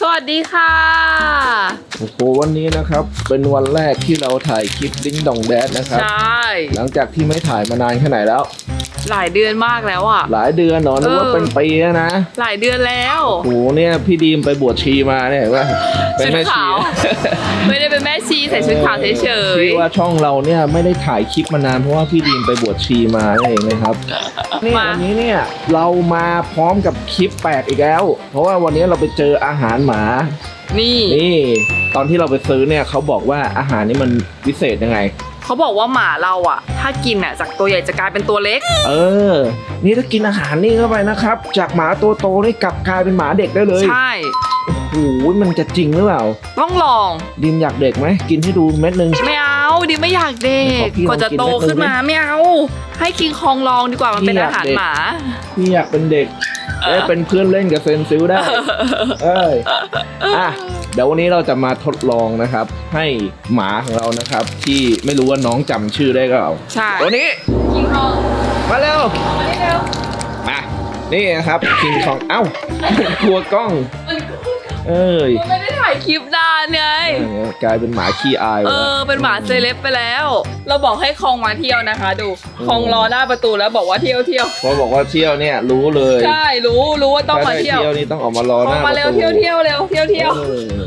สวัสดีค่ะโอ้โหวันนี้นะครับ เป็นวันแรกที่เราถ่ายคลิปดิ้งดองแดดนะครับ ใช่ หลังจากที่ไม่ถ่ายมานานแค่ไหนแล้ว หลายเดือนมากแล้วอะ หลายเดือนเนอะนึกว่าเออเป็นปีแล้วนะ หลายเดือนแล้วโอ้โหเนี่ยพี่ดีมไปบวชชีมาเนี่ยเห็นป่ะเป็นชุดแม่ชีขาวไม่ได้เป็นแม่ชีใส่ชุดขาวเฉยที่ว่าช่องเราเนี่ยไม่ได้ถ่ายคลิปมานานเพราะว่าพี่ดีมไปบวชชีมานั่นเองนะครับนี่วันนี้เนี่ยเรามาพร้อมกับคลิปแปลกอีกแล้ว เพราะว่าวันนี้เราไปเจออาหารหมาๆนี่นี่ ตอนที่เราไปซื้อเนี่ยเขาบอกว่าอาหารนี่มันพิเศษยังไง เขาบอกว่าหมาเราอะ ถ้ากินอะจากตัวใหญ่จะกลายเป็นตัวเล็ก เออ นี่ถ้ากินอาหารนี่เข้าไปนะครับ จากหมาตัวโตนี่กลับกลายเป็นหมาเด็กได้เลยใช่ โอ้โหมันจะจริงหรือเปล่า ต้องลอง ดิมอยากเด็กไหมกินให้ดูเม็ดหนึ่งไม่เอา ดิไม่อยากเด็กขอพี่ลองกว่าจะโตกินได้เลยขึ้นมาไม่เอา ให้คิงคองลองดีกว่ามันเป็นพี่อยากอาหารเด็กหมาพี่อยากเป็นเด็กได้เป็นเพื่อนเล่นกับเซนซิลได้ เอ้ยอะเดี๋ยววันนี้เราจะมาทดลองนะครับ ให้หมาของเรานะครับ ที่ไม่รู้ว่าน้องจำชื่อได้ก็เอาใช่ตัวนี้คิงคองมาเร็วมานี่เร็วมานี่นะครับคิงคองเอ้ากลัวกล้องมัน เอ้ยมันไม่ได้ถ่ายคลิปนานไง กลายเป็นหมาขี้อายเอแล้วอเป็นหมาเซเลบไปแล้ว เราบอกให้คองมาเที่ยวนะคะ ดูอืมคองรอหน้าประตูแล้วบอกว่าเที่ยวเที่ยวพอบอกว่าเที่ยวเนี่ยรู้เลย ใช่ รู้รู้ว่าต้องมาถ้ได้เที่ยวเที่ยวนี่ต้องออกมารอคหองน้ามาเร็วประตูเที่ยวเที่ยวเร็วเที่ยวเที่ยวเออ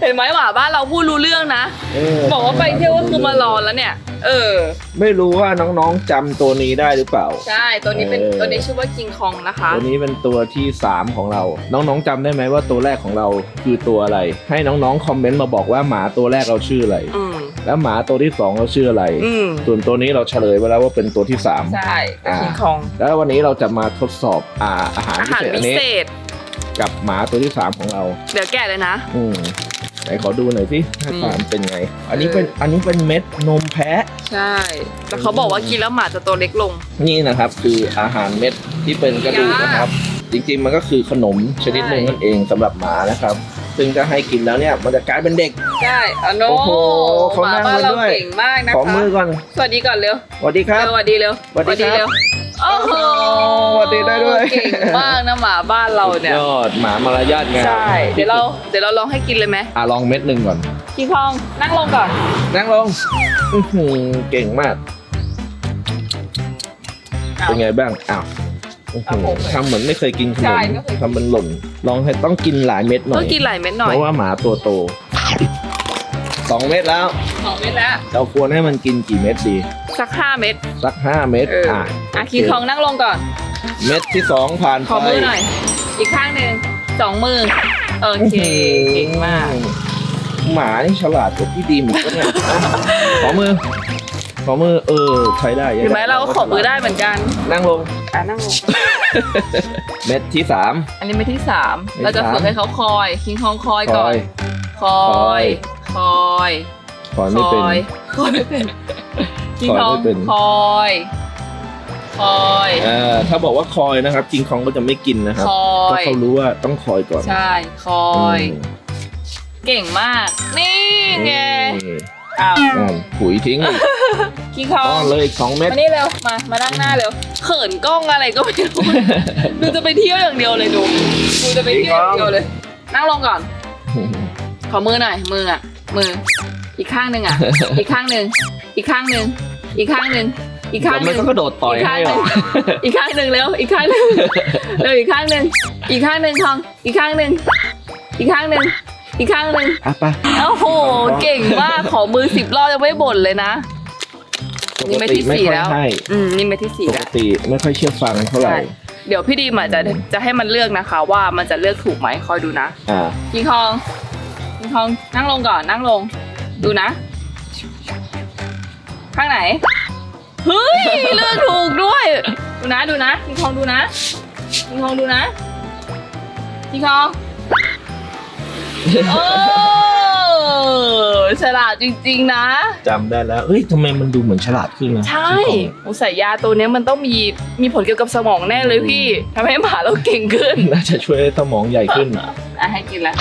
เห็นไหมหมาบ้านเราพูดรู้เรื่องนะเออบอกว่าไปเที่ยวก็คือมารอแล้วเนี่ย เออ ไม่รู้ว่าน้องๆจำตัวนี้ได้หรือเปล่า ใช่ตัวนี้เป็นเออ ตัวนี้ชื่อว่าคิงคองนะคะ ตัวนี้เป็นตัวที่ 3 ของเรา น้องๆจำได้ไหมว่าตัวแรกของเราคือตัวอะไร ให้น้องๆคอมเมนต์มาบอกว่าหมาตัวแรกเราชื่ออะไร อืมแล้วหมาตัวที่สองเราชื่ออะไร อืมส่วนตัวนี้เราเฉลยไปแล้วว่าเป็นตัวที่สาม ใช่อ่าคิงคอง แล้ววันนี้เราจะมาทดสอบอาอาหารอาพิหารเศษอัพินนี้เศษ กับหมาตัวที่สามของเรา เดี๋ยวแกะเลยนะ อืม ไหนขอดูหน่อยสิหน้าตาอืมมันเป็นไง อันนี้เป็นอันนี้เป็นเม็ดนมแพะ ใช่แต่เขาบอกว่ากินแล้วหมาจะตัวเล็กลง นี่นะครับ คืออาหารเม็ดที่เป็นกระดูกนะครับ จริงๆมันก็คือขนมชนิดหนึ่งนั่นเองสำหรับหมานะครับ ซึ่งถ้าให้กินแล้วเนี่ยมันจะกลายเป็นเด็ก ใช่อ๋อโนโอ้โหเขาหมานั่งบ้านเราด้วย เก่งมากนะคะขอมือก่อน สวัสดีก่อนเร็วสวัสดีครับ เร็วสวัสดีเร็วสวัสดีครับ เร็ว โอ้โหสวัสดีได้ด้วย เก่งมากนะหมาบ้านเราเนี่ย ยอดหมามารยาทงามใช่ เดี๋ยวเราเดี๋ยวเราลองให้กินเลยไหมอะลองเม็ดหนึ่งก่อนคิงคองนั่งลงก่อน นั่งลงอื้อหือเก่งมาก เป็นไงบ้าง อ้าวโอ้โหเอาผมเลยทำเหมือนไม่เคยกินขนใช่มไม่เคยกิน ทำมันหล่น ลองให้ต้องกินหลายเม็ดหน่อก็ยกินหลายเม็ดหน่อเพยราะว่าหมาตัวโตสองเม็ดแล้ว สองเม็ดแล้ว เราควรให้มันกินกี่เม็ดดี สักห้าเม็ด สักห้าเม็ดเอออะอะคิงคองนั่งลงก่อน เม็ดที่สองผ่านขอไปมือหน่อย อีกข้างหนึ่งสองมือ โอเค เก่งมาก หมานี่ฉลาดกว่าพี่ดีมอีกปะเนี่ยขอมือ ขอมือเออใช้ได้เห็นไหมเราก็ขอมือได้เหมือนกัน นั่งลง อะนั่งลง เม็ดที่สาม อันนี้เม็ดที่สามเม็ดที่เราจะฝึกสามให้เขาคอย คิงคองคอยคก่ออนยคอย คอย คอยไม่เป็น คอยคอยไม่เป็นคิงคคอยองไม่เป็นคอยคอยเอ่อถ้าบอกว่าคอยนะครับจิงคองก็จะไม่กินนะครับคอเพราะยเขารู้ว่าต้องคอยก่อน ใช่คอยมเก่งมาก นี่ไงนี่อ้าวอ่าปุ๋ยทิ้งอีกคิงคอต้งอนเลยอีกสองเม็ดมานี่เร็วมามานั่งหน้าเร็วเขินกล้องอะไรก็ไม่รู้ดูจะไปเที่ยวอย่างเดียวเลยดูดูจะไปเที่ยวอย่างเดียวเลย นั่งลงก่อนขอมือหน่อยมืออะมือ อีกข้างหนึ่งอะ อีกข้างหนึ่งอีกข้างหนึ่งอีกข้างหนึ่งอีกข้างแล้วหมันนึ่งก็กระโดดต่อยอีกข้าให้งหหรนึ่องอีกข้างหนึ่งเร็วอีกข้างหนึ่งเร็วอีกข้างหนึ่งอีกข้างหนึ่งทอง อีกข้างหนึ่งอีกข้างหนึ่งอีกข้างหนึ่งอะไปโอ้โหเก่งมากขอมือสิบรอบยังไม่บ่นเลยนะปนี่กเม็ดติที่ไม่สี่ค่อยแล้วให้อืมนี่เม็ดที่สี่ปกแล้วติไม่ค่อยเชื่อฟังเท่าไหร่ใช่เดี๋ยวพี่ดีมอาจจะจะให้มันเลือกนะคะ ว่ามันจะเลือกถูกไหมคอยดูนะอ่าคิงคองคิงคองนั่งลงก่อนนั่งลง ดูนะ ข้างไหน เฮ้ย เลือกถูกด้วย ดูนะดูนะคิงคองดูนะคิงคองดูนะคิงคองโอ้ฉลาดจริง ๆ นะ จำได้แล้วเฮ้ยทำไมมันดูเหมือนฉลาดขึ้นนะใช่อุยสายยาตัวเนี้ยมันต้องมีมีผลเกี่ยวกับสมองแน่เลยพี่ทำให้หมาเราเก่งขึ้น น่าจะช่วยให้สมองใหญ่ขึ้นอะให้กินละ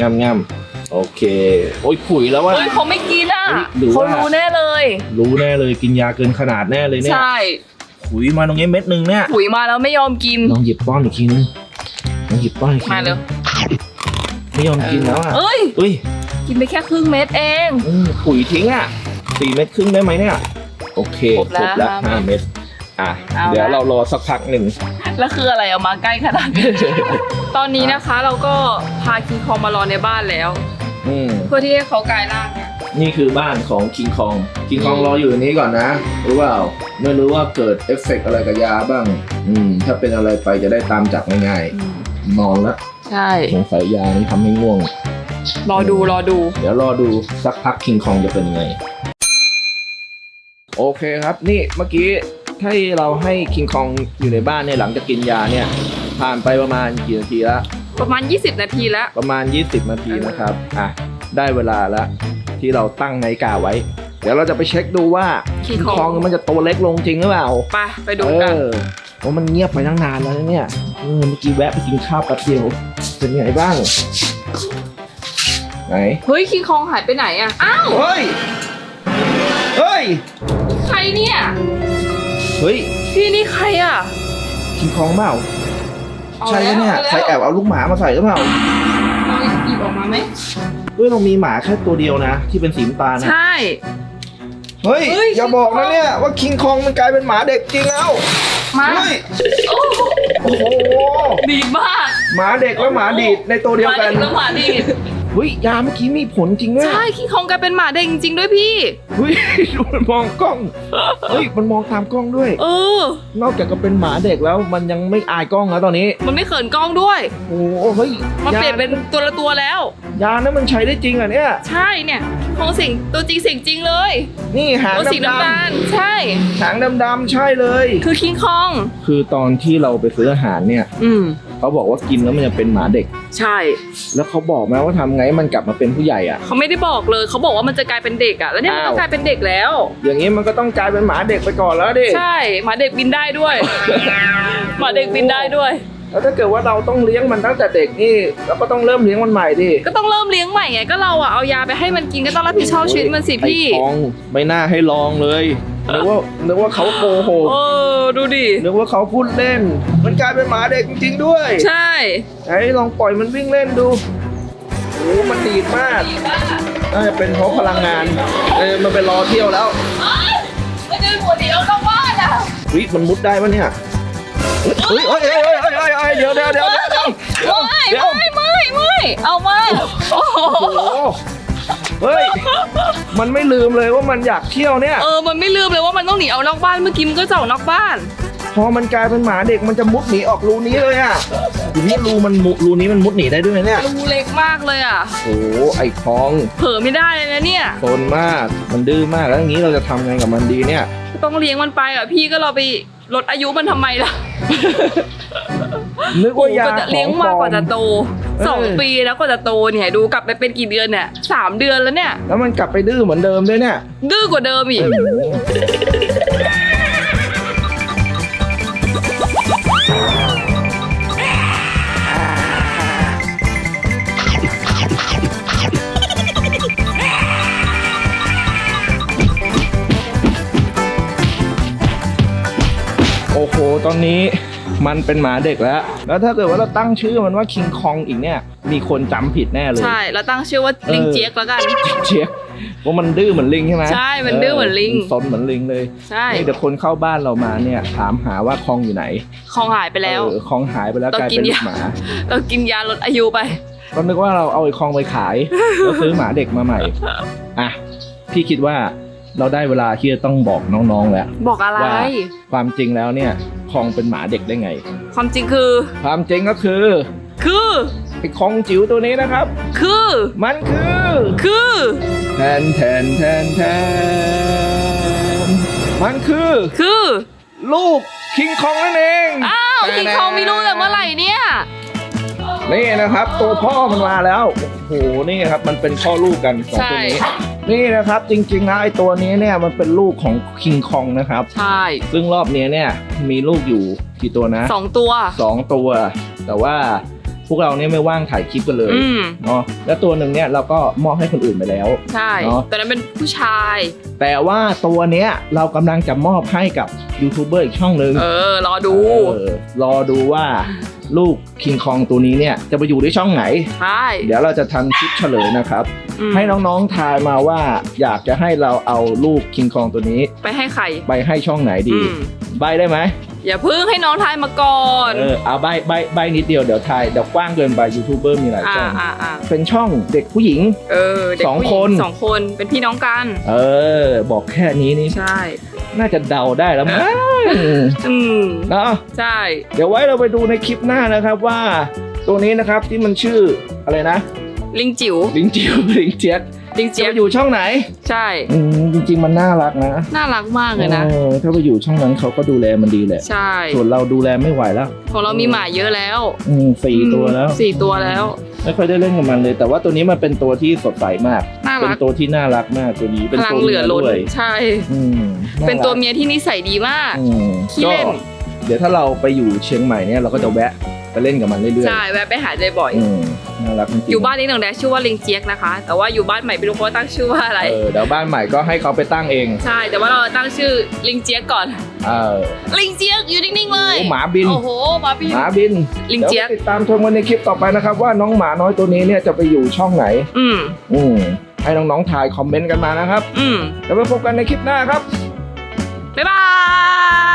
งามงาม โอเค โอ้ยขุยแล้วว่า เฮ้ยเขาไม่กินอะเฮ้ยหรือว่าเขารู้แน่เลย รู้แน่เลยกินยาเกินขนาดแน่เลยเนี่ยใช่ ขุยมาตรงนี้เม็ดหนึ่งเนี่ยถุยมาแล้วไม่ยอมกิน ลองหยิบป้อนอีกทีนึงลองหยิบป้อนอีกทีมาเร็ว ไม่ยอมกินแล้วอะเอ้ยอุ้ยกินไปแค่ครึ่งเม็ดเอง อืมปุ๋ยทิ้งอะสี่เม็ดครึ่งได้ไหมเนี่ยโอเคครบแล้วแล้วห้าห้าเม็ดอะเอาเดี๋ยวละเรารอสักพักหนึ่ง แล้วคืออะไรเอามาใกล้ขนาดนี้ ตอนนี้นะคะเราก็พาคิงคองมารอในบ้านแล้ว อืม เพื่อที่ให้เขากลายร่างเนี่ยนี่คือบ้านของคิงคองคิงคองรออยู่ตรงนี้ก่อนนะ รู้เปล่า ไม่รู้ว่าเกิดเอฟเฟกต์อะไรกับยาบ้าง อืม ถ้าเป็นอะไรไปจะได้ตามจับง่ายๆนอนแล้วใช่ สงสัยยานี้ทำให้ง่วง รอดูรอดู เดี๋ยวรอดูสักพักคิงคองจะเป็นยังไง โอเคครับ นี่เมื่อกี้ที่เราให้คิงคองอยู่ในบ้านเนี่ยหลังจากกินยาเนี่ย ผ่านไปประมาณกี่นาทีละ ประมาณ 20 นาทีแล้ว ประมาณ 20 นาทีนะครับ อะ ได้เวลาแล้วที่เราตั้งนาฬิกาไว้ เดี๋ยวเราจะไปเช็คดูว่า King คิง Kong คอง มันจะตัวเล็กลงจริงหรือเปล่า ไปไปดูกันเออเพราะมันเงียบไปตั้งนานแล้วนะเนี่ยเออเมื่อกี้แวะไปกินข้าวแป๊บเดียวเป็นไงบ้าง ไหน เฮ้ยคิงคองหายไปไหนอะ อ้าว เฮ้ย เฮ้ย ใครเนี่ย เฮ้ย พี่นี่ใครอะ คิงคองเปล่า อาใช่ไหมเนี่ยแล้วใครแอบเอาลูกหมามาใส่หรือเปล่าเราหยิบออกมาไหมเฮ้ยเรามีหมาแค่ตัวเดียวนะ ที่เป็นสีน้ำตาลนะใช่ เฮ้ยเฮ้ย อย่าบอกนะเนี่ยว่าคิงคองมันกลายเป็นหมาเด็กจริงแล้วมาเฮ้ยโอ้โอ้โหดีมากหมาเด็กและหมาดีดในตัวเดียวกันหมาแล้วหมาดีด เฮ้ยยาเมื่อกี้มีผลจริงด้วยใช่คิงคองกลายเป็นหมาเด็กจริงๆด้วยพี่ เฮ้ยดูมันมองกล้องเฮ้ยมันมองตามกล้องด้วย เออ นอกจากจะเป็นหมาเด็กแล้วมันยังไม่อายกล้องแล้วตอนนี้ มันไม่เขินกล้องด้วย โอ้โหเฮ้ยมันเปลี่ยนเป็นตัวละตัวแล้ว ยานั้นมันใช้ได้จริงเหรอะเนี่ย ใช่เนี่ยคองสิงตัวจริงเสียงจริงเลย นี่หางตัวสีดำน้ำตาลใช่ๆหางดำๆใช่เลย คือคิงคอง คือตอนที่เราไปซื้ออาหารเนี่ย อืม เขาบอกว่ากินแล้วมันจะเป็นหมาเด็ก ใช่ แล้วเขาบอกไหมว่าทำไงให้มันกลับมาเป็นผู้ใหญ่อะ เขาไม่ได้บอกเลย เขาบอกว่ามันจะกลายเป็นเด็กอะแล้วเนี่ยมันก็อ้าว กลายเป็นเด็กแล้ว อย่างนี้มันก็ต้องกลายเป็นหมาเด็กไปก่อนแล้วดิ ใช่หมาเด็กบินได้ด้วย หมาเด็กบินได้ด้วย แล้วถ้าเกิดว่าเราต้องเลี้ยงมันตั้งแต่เด็กนี่เราก็ต้องเริ่มเลี้ยงมันใหม่ดิก็ต้องเริ่มเลี้ยงใหม่ไงก็เราอะเอายาไปให้มันกินก็ต้องรับผิดชอบชีวิตมันสิพี่ ไอ้ทองไม่น่าให้ลองเลย นึกว่านึกว่าเขาโกหกเออดูดิ นึกว่าเขาพูดเล่น มันกลายเป็นหมาเด็กจริงๆด้วยใช่ไหนลองปล่อยมันวิ่งเล่นดูโอ้มันดีดมากน่าจะเป็นเพราะพลังงาน เออมันไปรอเที่ยวแล้วไม่ได้หัวเดียวต้องบ้านอะวิมันมุดได้ปะเนี่ยเฮ้ยเฮ้ยเฮ้ยเฮ้ยเฮ้ยเฮ้ยเฮ้ยเดี๋ยวเดี๋ยวเดี๋ยวเดี๋ยวเดี๋ยวไม่เดี๋ยวไม่ไม่ไม่เอามาโอ้โหโอ้โห เฮ้ย มันไม่ลืมเลยว่ามันอยากเที่ยวเนี่ย เออ มันไม่ลืมเลยว่ามันต้องหนีเอานอกบ้านเมื่อกี้มันก็จะออกนอกบ้าน พอมันกลายเป็นหมาเด็กมันจะมุดหนีออกรูนี้เลยอะทีนี้รูมันมุรูนี้มันมุดหนีได้ด้วยเนี่ย รูเล็กมากเลยอะ โอ้โหไอ้ทองเผลอไม่ได้เลยนะเนี่ย โซนมาก มันดื้อมากแล้วอย่างนี้เราจะทำไงกับมันดีเนี่ย ต้องเลี้ยงมันไปอะพี่ก็เราไปลดอายุมันทำไมล่ะ นึกว่ายาโอ้โหกว่าจะเลี้ยงมากกว่าจะโตเออสองปีแล้วกว่าจะโตเนี่ยดูกลับไปเป็นกี่เดือนเนี่ยสามเดือนแล้วเนี่ย แล้วมันกลับไปดื้อเหมือนเดิมด้วยเนี่ย ดื้อกว่าเดิมอีกโอ้โห ตอนนี้ มันเป็นหมาเด็กแล้ว แล้วถ้าเกิดว่าเราตั้งชื่อมันว่าคิงคองอีกเนี่ย มีคนจำผิดแน่เลย ใช่แล้วตั้งชื่อว่าลิงเจี๊ยกแล้วกัน เชียกว่ามันดื้อเหมือนลิงใช่ไหมใช่มันดื้อเหมือนลิง ซนเหมือนลิงเลยใช่นี่เดี๋ยวคนเข้าบ้านเรามาเนี่ยถามหาว่าคองอยู่ไหนคองหายไปแล้ว เออคองหายไปแล้วต้องกลายกินเป็นลูยา กหมา เรากินยาลดอายุไป ก็นึกว่าเราเอาไอ้คองไปขาย แล้วซื้อหมาเด็กมาใหม่ อะ พี่คิดว่า เราได้เวลาที่จะต้องบอกน้องๆแล้วบอกอะไร ว่าความจริงแล้วเนี่ยคองเป็นหมาเด็กได้ไง ความจริงคือ ความจริงก็คือ คือไอ้คองจิ๋วตัวนี้นะครับ คือ มันคือ คือแทนแทนแทนแทนมันคือ คือ ลูกคิงคองนั่นเองอ้าวคิงคองมีลูกแต่เมื่อไหร่เนี่ยนี่นะครับ ตัวพ่อมันมาแล้วโอ้โหนี่ครับมันเป็นพ่อลูกกันสองตัวนี้ใช่ นี่นะครับจริงๆนะไอตัวนี้เนี่ยมันเป็นลูกของคิงคองนะครับ ใช่ ซึ่งรอบนี้เนี่ยมีลูกอยู่กี่ตัวนะสองตัว สองตัว แต่ว่าพวกเราเนี่ยไม่ว่างถ่ายคลิปกันเลยอืม เนาะแล้วตัวหนึ่งเนี่ยเราก็มอบให้คนอื่นไปแล้ว ใช่เนอะตอนนั้นเป็นผู้ชาย แต่ว่าตัวเนี้ยเรากำลังจะมอบให้กับยูทูบเบอร์อีกช่องหนึ่งเออ รอดู เออรอดูว่า ลูกคิงคองตัวนี้เนี่ยจะไปอยู่ที่ช่องไหน ใช่ เดี๋ยวเราจะทำคลิปเฉลยนะครับ อืมให้น้องๆทายมาว่าอยากจะให้เราเอาลูกคิงคองตัวนี้ ไปให้ใครไปให้ช่องไหนดี อืม ใบได้ไหม อย่าเพิ่งให้น้องทายมาก่อน เออเอาใบใบใบนิดเดียวเดี๋ยวทายเดี๋ยวกว้างเกินไปยูทูบเบอร์มีหลายอ่าช่องอ่าอ่าเป็นช่องเด็กผู้หญิง เออเด็กสองผู้หญิคน สองคนเป็นพี่น้องกัน เออ บอกแค่นี้นี่ใช่ น่าจะเดาได้แล้วมั้งอืมเนาะใช่ เดี๋ยวไว้เราไปดูในคลิปหน้านะครับว่า ตัวนี้นะครับที่มันชื่ออะไรนะ ลิงจิ๋วลิงจิ๋วลิงเจี๊ยก ลิงจะเจี๊ยไปบอยู่ช่องไหนใช่ อืมจริง ๆ มันน่ารักนะน่ารักมากเลยนะ ออถ้าไปอยู่ช่องนั้นเขาก็ดูแลมันดีแหละ ใช่ ส่วนเราดูแลไม่ไหวแล้ว ของเรามีหมาเยอะแล้วอืมสี่ตัวแล้วสี่ตัวแล้ว ไม่ค่อยได้เล่นกับมันเลย แต่ว่าตัวนี้มันเป็นตัวที่สดใสมาก น่าเป็นรักตัวที่น่ารักมากตัวนี้พเป็นลังตัวเหลือล้นด้วยใช่ อืมาเป็นตัวรักเมียที่นิสัยดีมาก อืมขี้เล่นก็ เดี๋ยวถ้าเราไปอยู่เชียงใหม่เนี่ยเราก็จะแวะไปเล่นกับมันเรื่อยใช่แวะไปหาใจบ่อยๆอืมน่ารักจริงๆอยู่บ้านนี้หนึ่งแดชื่อว่าลิงเจี๊ยกนะคะ แต่ว่าอยู่บ้านใหม่ไม่รู้เขาตั้งชื่อว่าอะไร เออเดี๋ยวบ้านใหม่ก็ให้เขาไปตั้งเอง ใช่แต่ว่าเราตั้งชื่อลิงเจี๊ยกก่อน เออลิงเจี๊ยกอยู่นิ่งๆเลยโอ้หมาบิน โอ้โหหมาบิน หมาบินลิงเจี๊ยก ดี๋วไปติดตามชมกันในคลิปต่อไปนะครับ ว่าน้องหมาน้อยตัวนี้เนี่ยจะไปอยู่ช่องไหน อืมอืมให้น้องๆถ่ายคอมเมนต์กันมานะครับอืมเดี๋ยวไปพบกันในคลิปหน้าครับ บ๊ายบาย